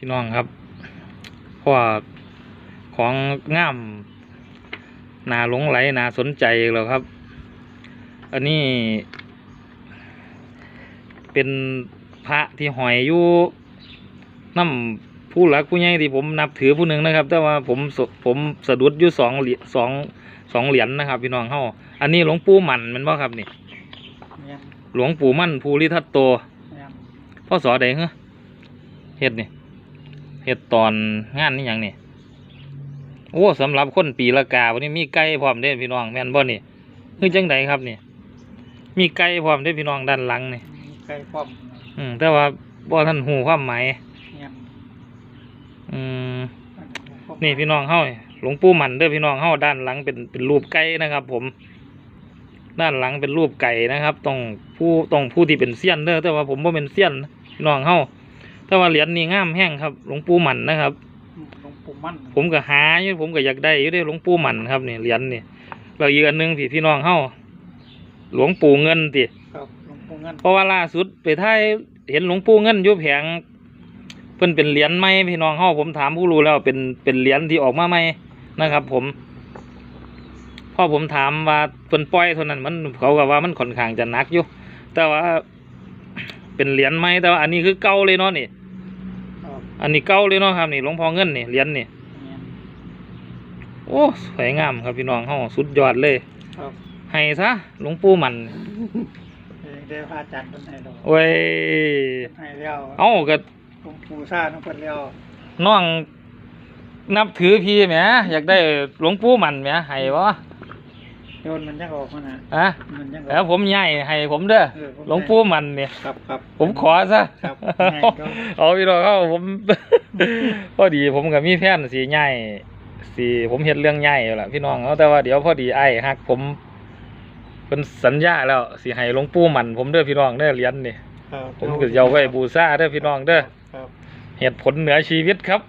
พี่น้องครับเพราะว่าของงามนาหลงไหลนาสนใจแล้วครับ อันนี้ เป็นพระที่หอยอยู่น้ำผู้หลักผู้ใหญ่ที่ผมนับถือผู้หนึ่งนะครับ แต่ว่าผมสผมสะดุดอยู่สองเหรียญสองสองเหรียญนะครับ พี่น้องเฮาอันนี้หลวงปู่หมันแมันบ่ครับนี่เนี่ยหลวงปู่มั่นภูริทัตโตเนี่ยพ่อสอใดเหรอเฮ็ดนี่ เฮ็ดตอนงานนี่หยังนี่โอ้สำหรับคนปีละกาวันนี้มีไก่พร้อมเด้พี่น้องแม่นบ่นี่คือจังไดครับนี่มีไก่พร้อมเด้พี่น้องด้านหลังนี่มีไก่ป้อมอืมแต่ว่าบ่ท่านหูความหมายเนี่ยอืมนี่พี่น้องเฮานี่หลวงปู่หมันเด้อพี่น้องเฮาด้านหลังเป็นเป็นรูปไก่นะครับ ผม ด้านหลังเป็นรูปไก่นะครับต้องผู้ต้องผู้ที่เป็นเซียนเด้อแต่ว่าผมบ่เป็นเซียนนะพี่น้องเฮา แต่ว่าเหรียญนี่งามแห้งครับ หลวงปู่หมันนะครับ หลวงปู่มั่นผมก็หาอยู่ผมก็อยากได้อยู่ได้หลวงปู่หมันครับนี่เหรียญนี่แล้วอีกอันหนึงพี่พี่น้องเฮาหลวงปู่เงินติครับหลวงปู่เงินเพราะว่าล่าสุดไปถ่ายเห็นหลวงปู่เงินอยู่แผงเพิ่นเป็นเหรียญใหม่พี่น้องเฮาผมถามผู้รู้แล้วเป็นเป็นเหรียญที่ออกมาใหม่นะครับ ผมพอผมถามว่าเพิ่นปล่อยเท่านั้นมันเขาก็ว่ามันค่อนข้างจะหนักอยู่แต่ว่าเป็นเหรียญใหม่แต่ว่าอันนี้คือเก่าเลยเนาะนี่ครับ อันนี้เก่าเลยเนาะครับนี่หลวงพ่อเงินนี่เหรียญนี่เนี่ยโอ้สวยงามครับพี่น้องเฮาสุดยอดเลยครับให้ซะหลวงปู่มันเองได้พระอาจารย์เป็นให้เราโอ้ยให้แล้วเอ้าก็หลวงปู่ซ่าน้องคนแล้วน้องนับถือพี่แหมอยากได้หลวงปู่มันแหมให้บ่โยนมันยังออกมานะฮะมันยังอแล้วอกผมใหญ่ให้ผมเด้อเออผมหลวงปู่มันเนี่ย ครับครับ ผมขอซะครับให้ก็ เอาพี่น้องเข้าผม พอดีผมกับมีแฟนสีใหญ่สีผมเห็นเรื่องใหญ่แล้วล่ะพี่น้องเอาแต่ว่าเดี๋ยวพอดีไอ้ฮักผมเป็นสัญญาแล้วสิให้หลวงปู่มัน ผมเด้อพี่น้องเด้อเหรียญนี่ ครับผมก็จะเอาไว้บูชาเด้อพี่น้องเด้อ ครับ เหตุผลเหนือชีวิตครับ